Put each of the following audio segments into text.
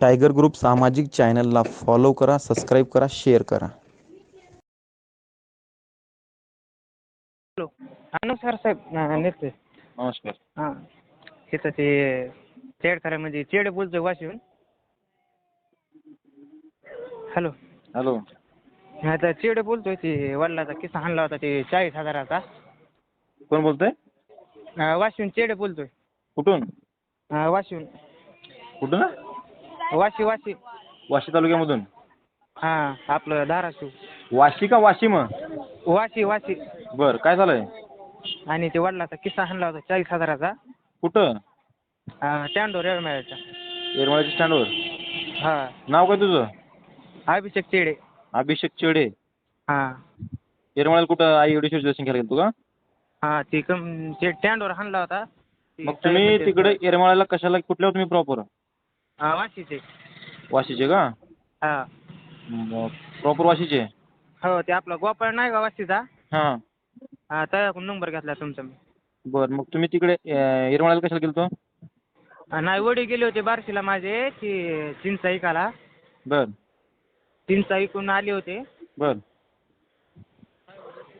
Tiger group सामाजिक चॅनलला follow करा सबस्क्राईब करा शेअर करा. हॅलो. हा नमस्कार साहेब नेते नमस्कार. हां. तिथं ते चेड करा म्हणजे चेड बोलतोय वाशिवून हॅलो. हॅलो. हा तर चेड बोलतोय ते वडिलाचा किस्सा आणला होता ते चाळीस हजाराचा. कोण बोलतोय? अं, वाशिवून चेड बोलतोय. कुठून? अं, वाशिवून कुठून वाशी वाशी. वाशी तालुक्यामधून? हां आपलं धाराशिव. वाशी का वाशिम वाशी वाशी. बर काय झालंय? आणि ते वडिलाचा किस्सा आणला होता चाळीस हजाराचा. कुठं? टँडो रेडमेळ्याचा येरमाळ्याच्या. स्टँडवर? हां. नाव काय तुझं? अभिषेक चेडे. अभिषेक चेडे. हां. येरमाळ्याला कुठं आई एवढी दर्शन घ्यायला गेलो का? हां ते कम ते टँडोर आणला होता. मग तुम्ही तिकडे येरमाळ्याला कशाला कुठल्या तुम्ही प्रॉपर हां वाशीचे. वाशीचे का? हां. प्रॉपर वाशीचे? हो ते आपला गोपाळ नाही का वाशीचा? हां. हा त्याच्याकडून नंबर घेतला तुमचा मी. बर मग तुम्ही तिकडे अं, येरमाळ्याला कशाला गेलतो? हा, नाही वडील गेले होते बार्शीला माझे ती चिंचा इकाला. बर. चिंचा इकून आले होते. बर.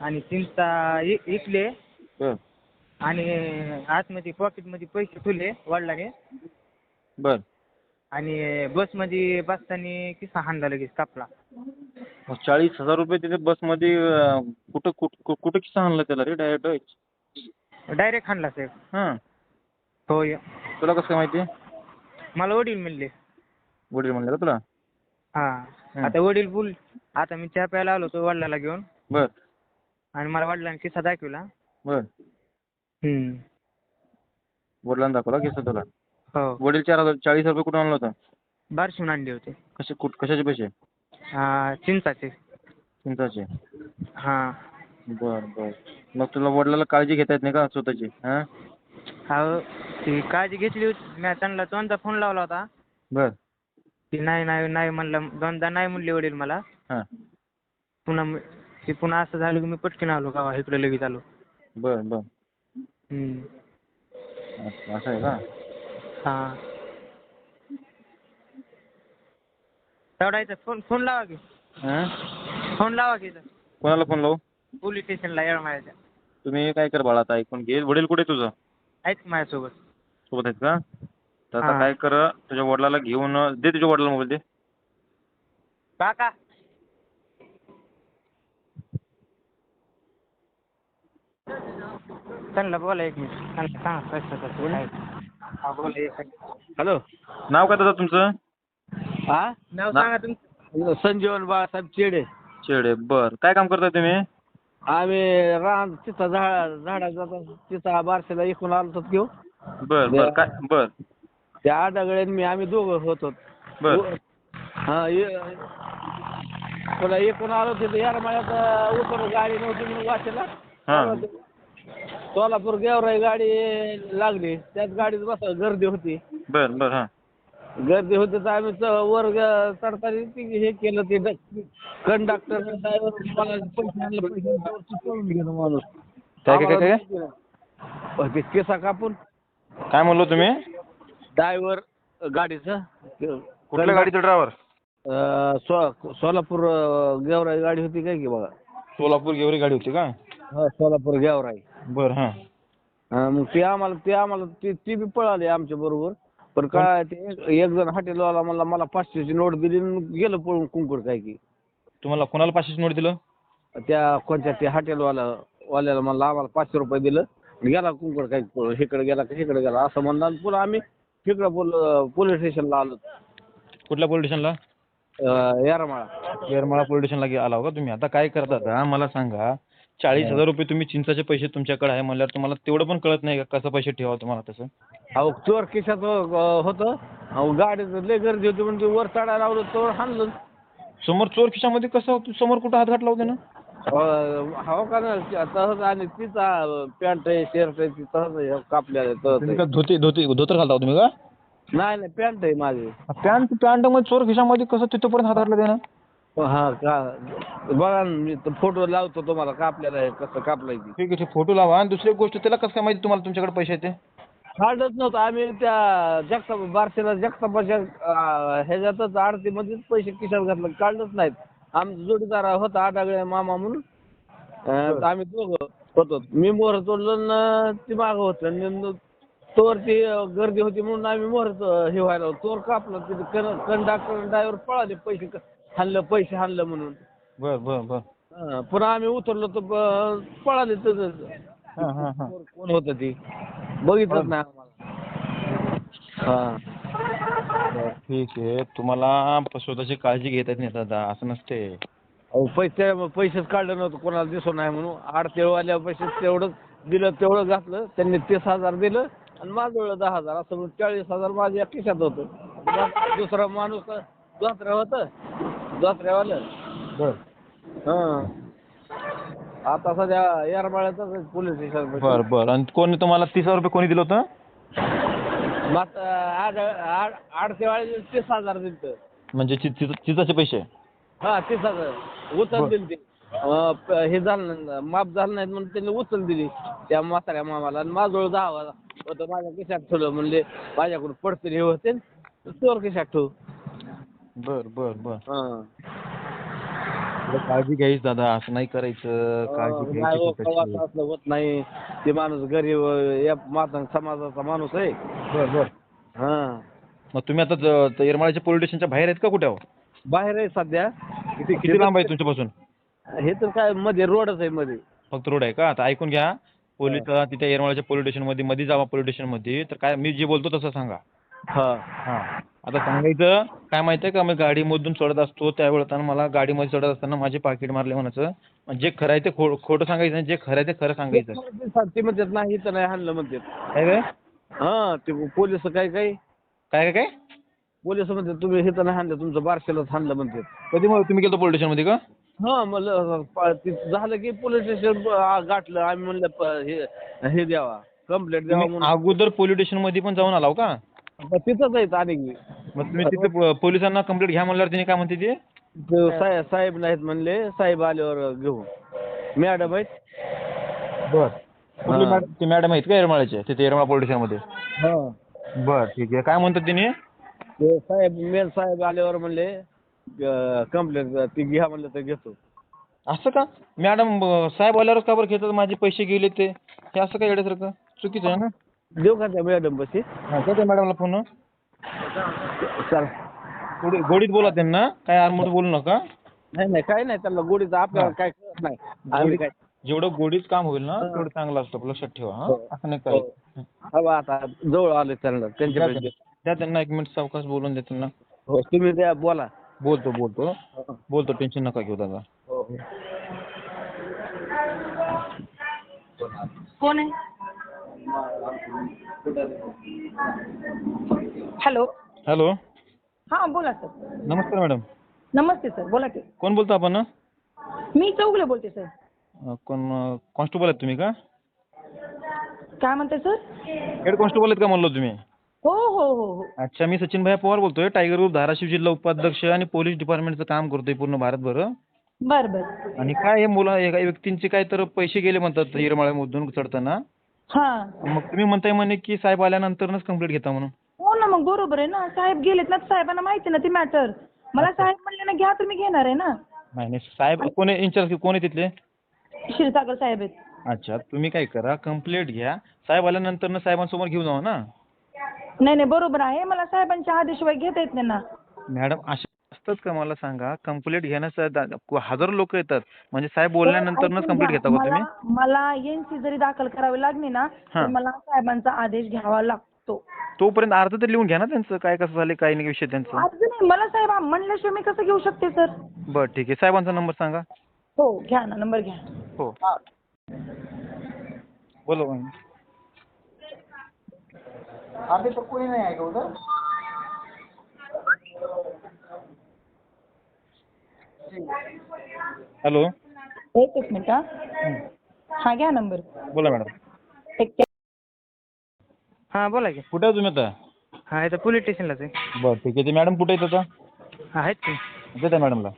आणि चिंचा इ इकले. बर. आणि आतमध्ये पॉकेटमध्ये पैसे ठेवले वडिलाने. बर. आणि बसमध्ये बसताना किस्सा हाणला लगेच कापला? चाळीस हजार रुपये तिथे बसमध्ये अं, कुठं कुठं कुठं किस्सा आणला त्याला रे डायरेक्ट डायरेक्ट हाणला साहेब हां. हो य तुला कसं काय माहिती? मला वडील मिळले वडील म्हणले का तुला? हां. आता वडील बोल आता मी चहा प्यायला आलो होतो वडिलाला घेऊन. बर. आणि मला वडिलांनी किस्सा दाखवला. बर. हम्म. वडिलांना दाखवला किस्सा तुला? हो. वडील चार हजार चाळीस रुपये कुठून आणला होता? बार्शीहून आणले होते. कसे कुठ कशाचे पैसे? हा, चिंचाचे. चिंताचे हां. बर बर. मग तुला वडिलाला काळजी घेता येत नाही का स्वतःची? हां? हो ती काळजी घेतली होती. मी त्यांना दोनदा फोन लावला होता. बर. ती नाही नाही नाही म्हणलं. दोनदा नाही म्हणले वडील मला. हां. पुन्हा मी- ते पुन्हा असं झालं की मी पटकन आलो गावा इकडे लगेच आलो. बर बर. हम्म. असं आहे का? हां. तेवढायचं फोन फोन लावा की. हां? फोन लावा की इथं. कोणाला फोन लावू? पोलीस स्टेशनला येळमाळ्याच्या तुम्ही काय कर बाळा आता ऐकून घे. वडील कुठे तुझं? आहेत माझ्यासोबत? सोबत आहेत का? तर आता हां. काय कर तुझ्या वडिलाला घेऊन दे तुझ्या वडिलाला मोबाईल दे. काका. त्यांना बोला एक मिनिट. त्यांना सांगा कसं कसं काय बोला एक हॅलो नाव काय दादा तुमचं? हा? नाव सांगा तुमचं. संजीवन बाळासाहेब चेडे. चेडे बर. काय काम करताय तुम्ही? आम्ही रान तिथं झाड झाडाचा तिथं बारशेला इकून आलो होतो घेऊ बर बर. काय बर. त्या आडागळे मी आम्ही दोघं होतो. बर. हा ये- तुला इकून आलो तिथं यार माझ्यात उतर गाडी नव्हती म्हणून वाचेला हां. सोलापूर गेवराई गाडी लागली. त्याच गाडीत बस गर्दी होती. बर बर हां. गर्दी होती तर आम्ही च- वर ग- चढताना ते हे केलं ते कंडक्टर पळून गेलो माणूस. काय काय काय काय अहो, ते केसा कापून. काय म्हणलो तुम्ही? ड्रायव्हर गाडीचं. कुठल्या गाडीचं ड्रायव्हर अं, सो सोलापूर अं, गेवराई गाडी होती काय की बघा. सोलापूर गेवरी गाडी होती का? हा सोलापूर गेवराई. बर हां. हा, मग ते आम्हाला ते आम्हाला ती ती बी पळाली आमच्या बरोबर. पण काय ते एक- एक जण हॉटेलवाला मला मला पाचशेची नोट दिली आणि गेलं पळून कुंकुड काय की. तुम्हाला कोणाला पाचशेच नोट दिलं? त्या कोणत्या ते हॉटेलवाला वाल्याला म्हणलं आम्हाला पाचशे रुपये दिलं. गेला कुंकड काही पळून इकडे गेला का इकडे गेला असं म्हणलं. आणि पुन्हा आम्ही तिकडं पोल पोलीस स्टेशनला आलो. कुठल्या पोलीस स्टेशनला? अं, येरमाळा. येरमाळा पोलीस स्टेशनला गे- आला हो का तुम्ही. आता काय करता आता मला सांगा. चाळीस हजार रुपये तुम्ही चिंचाचे पैसे तुमच्याकडे आहे म्हणल्यावर तुम्हाला तेवढं पण कळत नाही का कसं पैसे ठेवा तुम्हाला तसं? अहो चोर खिशात होतं. गाडीत लय गर्दी होती म्हणून ते वर चढायला लावलं चोर हाणलं. समोर चोर खिशामध्ये कसं तू समोर कुठं हात घातला होता ना? अं, हो का ना तसंच आणि तिचा पॅन्ट आहे शर्ट आहे ती तसंच कापलेलं तुम्ही धोती धोती धोतर घालता हो तुम्ही का? नाही नाही पॅन्ट आहे माझी. पॅन्ट पॅन्टमध्ये चोर खिशामध्ये कसं तिथपर्यंत हात घातला त्यानं? हा का? बघा ना मी फोटो लावतो तुम्हाला कापलेलं आहे कसं कापलंय ती. ठीक आहे ठीक फोटो लावा. आणि दुसरी गोष्ट त्याला कसं काय माहिती तुम्हाला तुमच्याकडे पैसे आहेत ते? काढत नव्हतं. आम्ही त्या जगताप बारशेला जगतापाच्या अं, ह्याच्यातच आरतीमध्येच पैसे खिशात घातलं. काढलंच नाहीत. आमचा जोडीदार होता आडागळे मामा म्हणून. अं, तर आम्ही दोघं होतो. मी मोहर तोडलं न ती मागं होतं. आणि न- तोवर ती अं, गर्दी होती म्हणून आम्ही मोहर हे व्हायला होतो. तोवर कापलं. तिथे कंडक्टर ड्रायव्हर पळाले पैसे क- हाणलं पैसे हाणलं म्हणून. बर बर बर. हं, पुन्हा आम्ही उतरलो तर ब- पळाले तर हा हा हा. कोण होतं ती? बघितलंच नाही आम्हाला. हा. बर, ठीक आहे. तुम्हाला प- स्वतःची काळजी घेता येत नाही दादा. असं नसते. अहो पैसे पैसेच काढलं नव्हतं कोणाला दिसू नाही म्हणून. आडतेळवाल्या पैसे तेवढं दिलं तेवढं घातलं. त्यांनी तीस हजार दिलं आणि माझं दहा हजार. असं म्हणून चाळीस हजार माझ्या खिशात होतं. दुसरा माणूस दोसऱ्या होतं दोसऱ्यावालं. बर. हां. आता सध्या येरमाळ्यातच पोलीस स्टेशन बर बर. आणि कोणी तुम्हाला तीस हजार रुपये कोणी दिलं होतं? आड आड आडतेवाळे तीस हजार दिलं म्हणजे चि- चिच- चिचाचे पैसे? हा तीस हजार. उचल. दिली ती अं, प- हे झालं नाही, माफ झालं नाही म्हणून त्यांनी उचल दिली. त्या म्हाताऱ्या मामाला. आणि दहा हजार होतं. माझ्या खिशात ठेवलं म्हणले माझ्याकडून पडतरी हे होते चोर खिशात ठेवू. बर बर बर. हां. थोडं काळजी घ्यायची दादा असं नाही करायचं काळजी नाही घ्यायची हो, स्वतःची. प्रवास असलं होत नाही. ते माणूस गरीब या माता समाजाचा माणूस आहे. बर बर. हा. मग तुम्ही आता ज- त- येरमाळ्याच्या पोलीस स्टेशनच्या बाहेर आहेत का कुठे आहो? बाहेर आहे सध्या. किती किती लांब आहे तुमच्यापासून? हे तर काय मध्ये रोडच आहे मध्ये. फक्त रोड आहे का? आता ऐकून घ्या. पोलीस तिथे येरमाळ्याच्या पोलीस स्टेशनमध्ये मध्ये जावा पोलीस स्टेशनमध्ये तर काय मी जे बोलतो तसं सांगा. हा. हा. आता सांगायचं काय माहिती आहे का मी गाडीमधून चढत असतो त्यावेळेस मला गाडीमध्ये चढत असताना माझे पाकिट मारले म्हणायचं. आणि जे खरं आहे ते खो खोटं सांगायचं नाही जे खरं आहे ते खरं सांगायचं. ते म्हणतात नाही तर नाही हाणलं म्हणतात. काय काय हा ते पोलीस काय काय? काय काय काय? पोलीस म्हणतात तुम्ही हे तर नाही हाणलं तुमचं बारशेलाच हाणलं म्हणतात. कधी मग तुम्ही गेलो पोलीस स्टेशनमध्ये का? हा म्हणलं प- ते झालं की पोलीस स्टेशन गाठलं आम्ही म्हणलं प- हे हे द्यावा कंप्लेंट द्यावा तुम्ही म्हणून. अगोदर पोलीस स्टेशनमध्ये पण जाऊन आलाव का? मग तिथंच आहेत आणि मग तुम्ही तिथे प- पोलिसांना कंप्लेंट घ्या म्हणल्यावर तिने काय म्हणते ते? ते साहेब साहेब नाहीत म्हणले साहेब आल्यावर घेऊ. मॅडम आहेत. बर. कुठली हा. मॅडम ते मॅडम आहेत का येरमाळ्याचे तिथे येरमाळा पोलीसमध्ये हा. बर ठीक आहे. काय म्हणतात तिने? ते साहेब मेल साहेब आल्यावर म्हणले कंप्लेंट ती घ्या म्हणलं तर घेतो. असं का? मॅडम साहेब आल्यावर का बरं घेतात? माझे पैसे गेले ते. हे असं काय येण्यासारखं चुकीचं आहे ना? देऊ का त्या मॅडम पशी? हा, करते मॅडमला फोन चल. गोडी गोडीत बोला त्यांना. काय आरमोड बोलू नका. नाही नाही काय नाही त्याला गोडीचं आपल्याला काय कळत नाही. आम्ही काय जेवढं गोडीत काम होईल ना हा. तेवढं चांगलं असतं लक्षात ठेवा हा. हो. असं नाही हो. करायचं हवा आता जवळ आले त्यांना त्यांच्या द्या त्यांना एक मिनिट सावकाश बोलून द्या त्यांना. हो तुम्ही द्या बोला. बोलतो बोलतो. हो. बोलतो टेन्शन नका घेऊ दादा. हो. कोण आहे? हॅलो. हॅलो. हां बोला सर. नमस्कार मॅडम. नमस्ते सर बोला की. कोण बोलतो आपण? मी चौगले बोलते सर. अं, कोण कॉन्स्टेबल आहेत तुम्ही का? काय म्हणते सर? हेड कॉन्स्टेबल आहेत का म्हणलो तुम्ही? हो हो हो हो. अच्छा मी सचिन भाई पवार बोलतोय. टायगर ग्रुप धाराशिव जिल्हा उपाध्यक्ष आणि पोलीस डिपार्टमेंटचं काम करतोय पूर्ण भारतभर. बर बर. आणि काय हे मुलं एका व्यक्तींचे काय तर पैसे गेले म्हणतात हिरमाळ्यामधून चढताना. हां. मग तुम्ही म्हणताय म्हणे की साहेब आल्यानंतरच कंप्लीट घेता म्हणून. हो ना मग बरोबर आहे ना. साहेब गेलेत ना साहेबांना माहिती ना ती मॅटर मला साहेब म्हणले ना घ्या तर मी घेणार आहे ना. नाही नाही. साहेब कोण आहे? इंचार्ज कोण आहे तिथले? क्षीरसागर साहेब आहेत. अच्छा तुम्ही काय करा कंप्लेंट घ्या. साहेब आल्यानंतर साहेबांसमोर घेऊन जावा ना. नाही नाही बरोबर आहे. मला साहेबांच्या आदेशिवाय घेता येत नाही ना. मॅडम असे असतात का मला सांगा? कंप्लेंट घेण्याचा दा- हजारो लोक येतात. म्हणजे साहेब बोलल्यानंतरच ऐकून कंप्लेंट घ्या. घेता का तुम्ही? मला मला एनसी जरी दाखल करावी लागली ना हां. तर मला साहेबांचा आदेश घ्यावा लागतो. तोपर्यंत अर्ध तर लिहून घ्या ना त्यांचं. काय कसं झालं काय नाही विषय त्यांचं. आज नाही मला साहेब म्हणल्याशिवाय मी कसं घेऊ शकते सर? बरं ठीक आहे. साहेबांचा नंबर सांगा. हो घ्या ना नंबर घ्या. हो. बोला मॅम. हॅलो एकच मिनिट हा. हा घ्या नंबर. बोला मॅडम. एक हां बोला की. कुठे आहे तुम्ही आता? हा इथं पोलीस स्टेशनलाच आहे. बरं ठीक आहे. ते मॅडम कुठे आहेत आता? आहेत की. देता मॅडमला.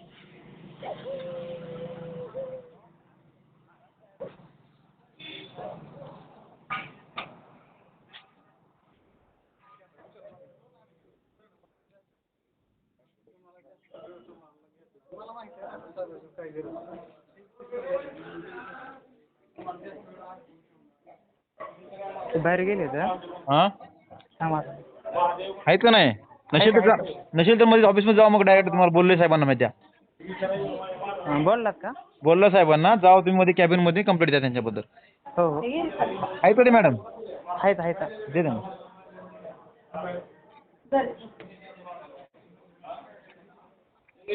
ते बाहेर गेले हां? थांबा. आहेत का नाही? नसेल तर जा- नसेल तर मध्ये ऑफिसमध्ये जाऊ मग डायरेक्ट तुम्हाला बोलले साहेबांना माहिती आहे. हा, बोललात का? बोललो साहेबांना जाऊ तुम्ही मध्ये कॅबिनमध्ये कंप्लेंट द्या त्यांच्याबद्दल. हो हो. मॅडम आहेत आहेत. दे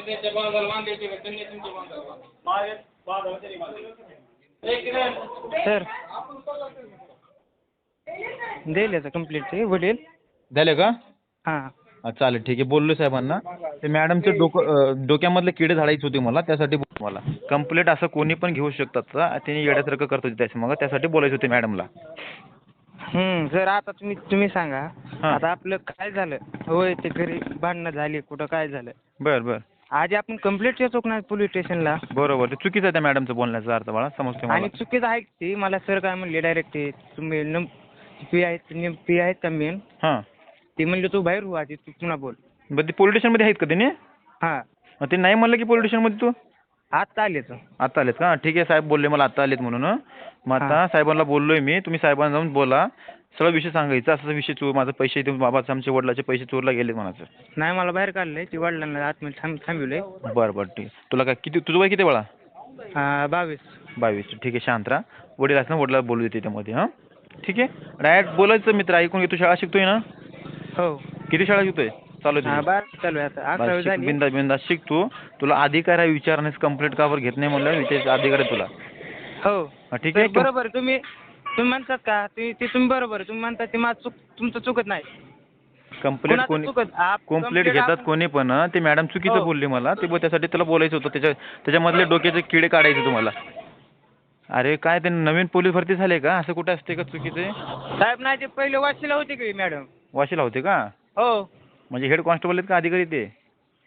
त्यांना सर. देईल याचं कंप्लीट ते. वडील? झाले का? हां. हा, चालेल ठीक आहे. बोललो साहेबांना. ते मॅडमचं डोकं अं, डोक्यामधले किडे झाडायचे होते मला त्यासाठी बोल मला. कंप्लेंट असं कोणी पण घेऊ शकतात का? त्यांनी येड्यासारखं करत होते त्याच्या मग. त्यासाठी बोलायचं होते मॅडमला. हम्म सर आता तुम्ही तुम्ही सांगा. हां. आता आपलं काय झालं? होय ते घरी भांडणं झाली कुठं काय झालं? बरं बरं. आधी आपण कंप्लेंट येतो ना पोलीस स्टेशनला बरोबर ते चुकीचं आहे त्या मॅडमचं बोलण्याचा अर्थ मला समजते मला. आणि चुकीचं आहे ते मला सर काय म्हणले डायरेक्ट ते तुम्ही नम पी आहेत नेम पी आहेत का मेन हां. ते म्हणले तू बाहेर हो आधी तू पुन्हा बोल. बरं ते पोलीस स्टेशनमध्ये आहेत का त्याने हां. मग ते नाही म्हणलं की पोलीस स्टेशनमध्ये तू? आत्ता आले तर आता आलेत का? ठीक आहे साहेब बोलले मला आता आलेत म्हणून. मग आता. साहेबांना बोललोय मी. तुम्ही साहेबांना जाऊन बोला. सगळा विषय सांगायचा. असं विषय चोर माझं पैसे बाबाचं आमच्या वडिलाचे पैसे चोरला गेलेत म्हणायचं. नाही मला बाहेर काढलंय. ते वडिलांना आतमध्ये थांब थांबवलंय. बरं बरं ठीक. तुला काय किती तुझं वय किती वेळा हां बावीस. बावीस. ठीक आहे शांत राहा. वडील असं वडिला बोलू देते त्यामध्ये हां? ठीक आहे? डायरेक्ट बोलायचं मित्र ऐकून घे. तू शाळा शिकतोय ना? हो. किती शाळा शिकतोय? चालू हां बारा चालू आहे आता. अकरावी झाली. बिंदा बिंदा शिक तू. तुला अधिकार आहे विचारण्यास कंप्लीट का बरं घेत नाही म्हणलं विचारायचा अधिकार आहे तुला. हो. हा, ठीक तर आहे बरोबर. तुम्ही तुम्ही म्हणतात का? ते ते तुम्ही बरोबर आहे. तुम्ही म्हणतात ते माझं चुक तुमचं चुकत नाही. कंप्लेंट कोणाचं कोणी चुकत? आप- कंप्लेंट complaint घेतात कोणी पण. ते मॅडम चुकीचं हो. बोलली मला. ते ब- त्यासाठी त्याला बोलायचं होतं. त्याच्या त्याच्यामधले डोक्याचे किडे काढायचे तुम्हाला. अरे काय ते नवीन पोलीस भरती झाले का? असं कुठं असते का चुकीचे? साहेब नाही ते पहिले वाशीला होते की मॅडम. वाशीला होते का? हो. म्हणजे हेड कॉन्स्टेबल आहेत का अधिकारी ते?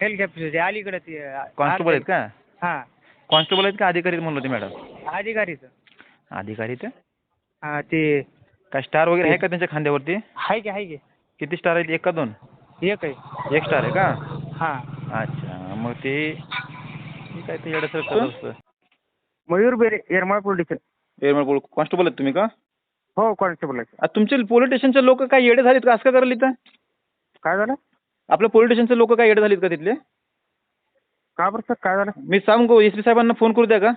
हेल्थ कॅपॅसिटी अलीकडे ते कॉन्स्टेबल आहेत का? हां. कॉन्स्टेबल आहेत का अधिकारी आहेत म्हणलं ते मॅडम अधिकारीचं. अधिकारी ते? हां ते काय स्टार वगैरे आहे का त्यांच्या खांद्यावरती? आहे की आहे की. किती स्टार आहेत? एक का दोन? एक आहे. एक स्टार आहे का? हां. अच्छा मग ते ठीक आहे ते येडसर करत असतं. मयूर बेरे येरमाळ पोलीस एरमळ कॉन्स्टेबल आहेत तुम्ही का? हो कॉन्स्टेबल आहे आ, तुमचे पोलीस स्टेशनचे लोक काय येडे झालेत का? असं का करले इथं? काय झालं? आपल्या पोलीस स्टेशनचे लोक काय येडे झालेत का तिथले? का बरं सर? काय झालं? मी सांगू एस पी साहेबांना फोन करू द्या का?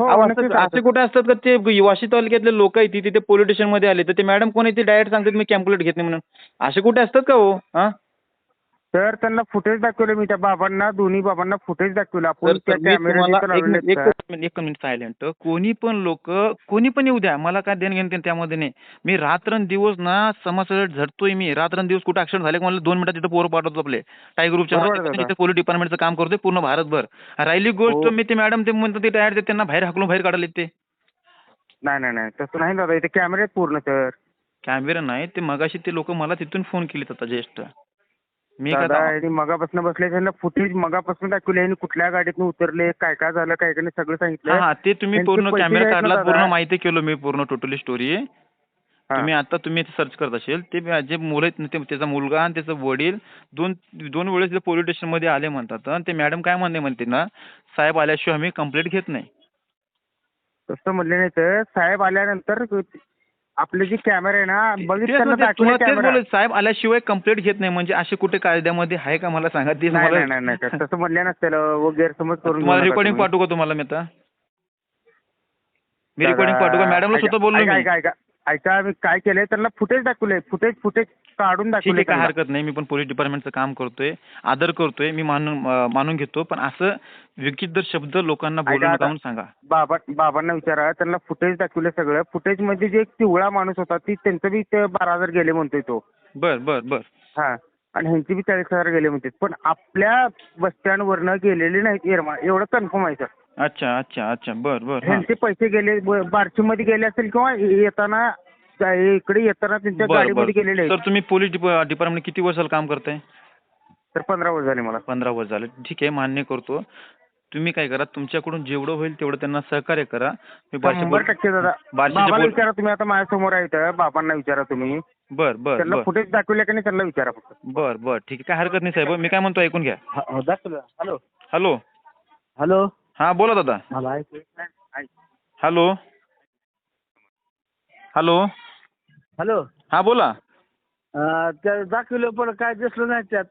असं- असे कुठे असतात का ते वाशी तालुक्यातले लोक आहेत ती तिथे पोलीस स्टेशनमध्ये आले तर ते मॅडम कोण आहे ते डायरेक्ट सांगतात मी कॅम्प्युलेट घेत नाही म्हणून. असे कुठे असतात का हो? हां तर त्यांना फुटेज दाखवले मी त्या बाबांना दोन्ही बाबांना फुटेज दाखवलं आपण त्या कॅमेरा एक मिनिट सायलेंट कोणी पण लोक कोणी पण येऊ द्या. मला काय देणं घेणं त्यामध्ये नाही. मी रात्रंदिवस ना समाजाला झटतोय मी. रात्रंदिवस कुठे ऍक्सिडेंट झाले का मला दोन मिनिटात तिथं पोरं पाठवतो आपले. टायगर ग्रुपच्या पोलीस डिपार्टमेंटचं काम करतोय पूर्ण भारतभर. राहिली गोष्ट हो. मी ते मॅडम ते म्हणतात ते त्यांना बाहेर हाकलून बाहेर काढले ते. नाही नाही नाही. तसं नाही दादा. इथे कॅमेरे पूर्ण सर. कॅमेरा नाही ते मगाशी ते लोक मला तिथून फोन केलेत आता जस्ट मी दादा आता- आणि मगापासून बसले त्यांना फुटेज मगापासून दाखवले आणि कुठल्या गाडीतून उतरले काय काय झालं काय काय नाही सगळं हा सांगितलं हा ते तुम्ही त्यांचे पूर्ण पैसे कॅमेरा आहेत ना काढला दादा? पूर्ण माहिती केलं मी पूर्ण टोटली स्टोरी हा. तुम्ही आता तुम्ही सर्च करत असेल ते जे मुलं आहेत ना, ते त्याचा मुलगा आणि त्याचा वडील दोन दोन वेळेस ते पोलीस स्टेशनमध्ये आले म्हणतात आणि ते मॅडम काय म्हणणे म्हणते ना साहेब आल्याशिवाय आम्ही कंप्लेंट घेत नाही तसं म्हणले नाही तर साहेब आल्यानंतर आपले जे कॅमेरा आहे ना बघितलं साहेब आल्याशिवाय कंप्लेंट घेत नाही म्हणजे असे कुठे कायद्यामध्ये आहे का मला सांगा ते नाही मला- नाही नाही नाही तसं म्हणले नसतं व गैरसमज करून तुम्हाला रेकॉर्डिंग. पाठवू का तुम्हाला मी आता? मी रेकॉर्डिंग पाठवू का? मॅडमला स्वतः बोललो ऐका- मी. ऐका मी काय केलंय त्यांना फुटेज दाखवले फुटेज फुटेज काढून ठीक दाखवले आहे काय त्यांना. हरकत नाही. मी पण पोलीस डिपार्टमेंटचं काम करतोय आदर करतोय. मी मानून अं, मानून घेतो. पण असं विचित्र शब्द लोकांना बोलू ऐका नका आता. म्हणून सांगा. बाबा बाबांना विचारा. त्यांना फुटेज दाखवले सगळं. फुटेजमध्ये जे एक पिवळा माणूस होता ती त्यांचं बी ते बारा हजार गेले म्हणतोय तो. बर बर बर. हा. आणि ह्यांची बी चाळीस हजार गेले म्हणते पण आपल्या बस स्टँडवरनं गेलेले नाहीत येरमाळ एवढं कन्फर्म आहे सर अच्छा अच्छा अच्छा. बर बर. हा. ह्यांचे पैसे गेले बारशी मध्ये गेले असेल किंवा येताना इकडे येताना त्यांच्या बर बर. गाडीमध्ये गेलेले आहेत. तर तुम्ही पोलीस डिपार्टमेंट किती वर्षाला काम करताय? तर पंधरा वर्ष झाले मला. पंधरा वर्ष झाले. ठीक आहे मान्य करतो. तुम्ही काय करा तुमच्याकडून जेवढं होईल तेवढं त्यांना सहकार्य करा. मी बारशे शंभर टक्के दादा. बाबाला पोल- विचारा तुम्ही आता माझ्यासमोर आहे इथं. बाबांना विचारा तुम्ही. बर बर त्यांना बर. फुटेज दाखवले का नाही त्यांना विचारा फक्त. बर बर. ठीक आहे काय हरकत नाही साहेब. मी काय म्हणतो ऐकून घ्या. दाखवलं. हॅलो हॅलो हॅलो हा बोला दादा. मला ऐक हॅलो. हॅलो. हॅलो. हा बोला. त्या दाखवलं पण काय दिसलं नाही त्यात.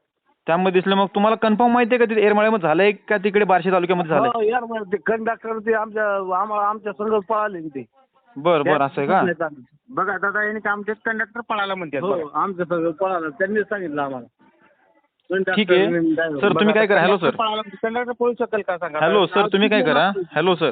त्यामध्ये दिसलं मग तुम्हाला कन्फर्म माहिती आहे का तिथे एरमाळ्यामध्ये झालंय का तिकडे बार्शी तालुक्यामध्ये झालंय? हो यार ते कंडक्टर ते आमच्या आम्हाला आमच्या संघ पळाले ते बर बर असं आहे का? बघा दादा यांनी आमचे कंडक्टर पळायला म्हणतात हो. आमच्या संघ पळाला. त्यांनी सांगितलं आम्हाला. ठीक आहे. सर तुम्ही काय करा? हॅलो सर कंडक्टर पळू शकेल का सांगा? हॅलो सर तुम्ही काय करा? हॅलो सर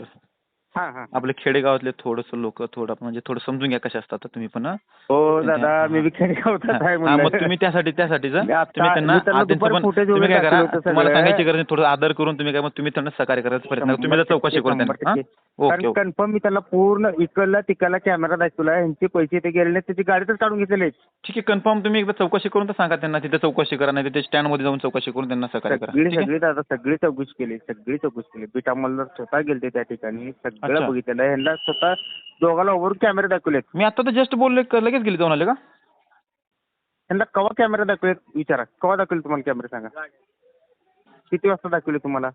हा हा आपले खेडेगावातले थोडंसं लोक थोडं म्हणजे थोडं समजून घ्या कसे असतात तुम्ही पण हा. हो दादा मी आहे हा. मग तुम्ही त्यासाठी त्यासाठीच मी आता- तुम्ही त्यांना मी त्यांना आ, त्यांचं दुपारी पण footage तुम्ही काय वगैरे करा दाखवलं होतं तुम्हाला सगळं. सांगायची गरज नाही थोडं आदर करून तुम्ही काय मग तुम्ही त्यांना सहकार्य करायचा प्रयत्न करा तुम्ही जर चौकशी करून त्यांना. हा? ओके कारण ओके कन्फर्म मी त्याला पूर्ण इकडला तिकडला कॅमेरा दाखवला यांचे पैसे ते गेले नाही त्याची गाडीतच काढून घेतलेले. ठीक आहे कन्फर्म तुम्ही एकदा चौकशी करून तर सांगा त्यांना तिथे चौकशी करा नाही तिथे स्टँडमध्ये जाऊन चौकशी करून त्यांना सहकार्य करा सगळी ठीक आहे सगळी दादा सगळी चौकशी केली सगळी चौकशी केली बीट अंमलदार स्वतः गेलते त्या ठिकाणी सगळं. बघितलेलं यांना स्वतः दोघाला ओव्हर कॅमेरे दाखवलेत. मी आता तर जस्ट बोलले क- लगेच गेली जाऊन आले का? त्यांना कवा कॅमेरा दाखवलेत? विचारा. कवा दाखवले तुम्हाला कॅमेरे सांगा. किती वाजता दाखवले तुम्हाला?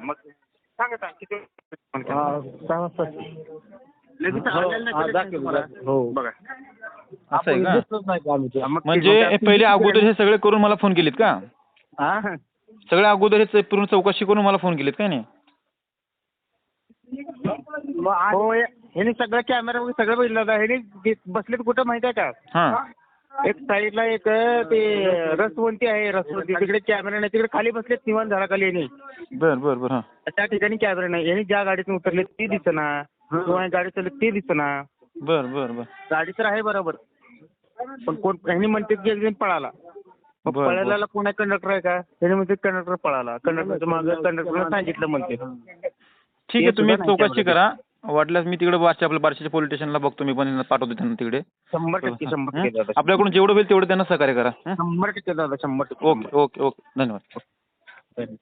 मग सांगा सांगा, किती वाजता. लगेच आलेलं नाही हा, दाखवलं, तुम्हाला. हो. बघा. असं आहे का? दिसलंच नाही का आम्ही ते. मग ते- म्हणजे पहिले अगोदर हे सगळे करून मला फोन केलीत का? हा. सगळे अगोदर हे पूर्ण चौकशी करून मला फोन केलीत काय नाही? मग हो ह्यांनी सगळं कॅमेरा वगैरे सगळं बघितलं ह्यांनी बसलेत कुठं माहिती आहे का? हा. एक साईडला एक ते रसवंती आहे रसवंती. तिकडे कॅमेरा नाही. तिकडे खाली बसलेत निवांत झाडाखाली यांनी बर बर बर हा. त्या ठिकाणी कॅमेरा नाही. यांनी ज्या गाडीतून उतरले ती दिसना. किंवा गाडी चालत ते दिसना. बर बर बर. गाडी तर आहे बरोबर. पण कोण ह्यांनी म्हणते की एक जण पळाला. मग बरं, बरं. पळायला कोणा कंडक्टर आहे का? त्याने म्हणते कंडक्टर पळाला. कंडक्टरच्या मागे कंडक्टरनं सांगितलं म्हणते. ठीक आहे तुम्ही चौकशी. करा. वाटल्यास मी तिकडे बारशी आपल्या बार्शीच्या पोलीस स्टेशनला बघतो मी पण पाठवतो त्यांना तिकडे शंभर टक्के शंभर टक्के? दादा आपल्याकडून जेवढं होईल तेवढं त्यांना सहकार्य करा हं? शंभर टक्के दादा शंभर टक्के ओके ओके ओके धन्यवाद धन्यवाद.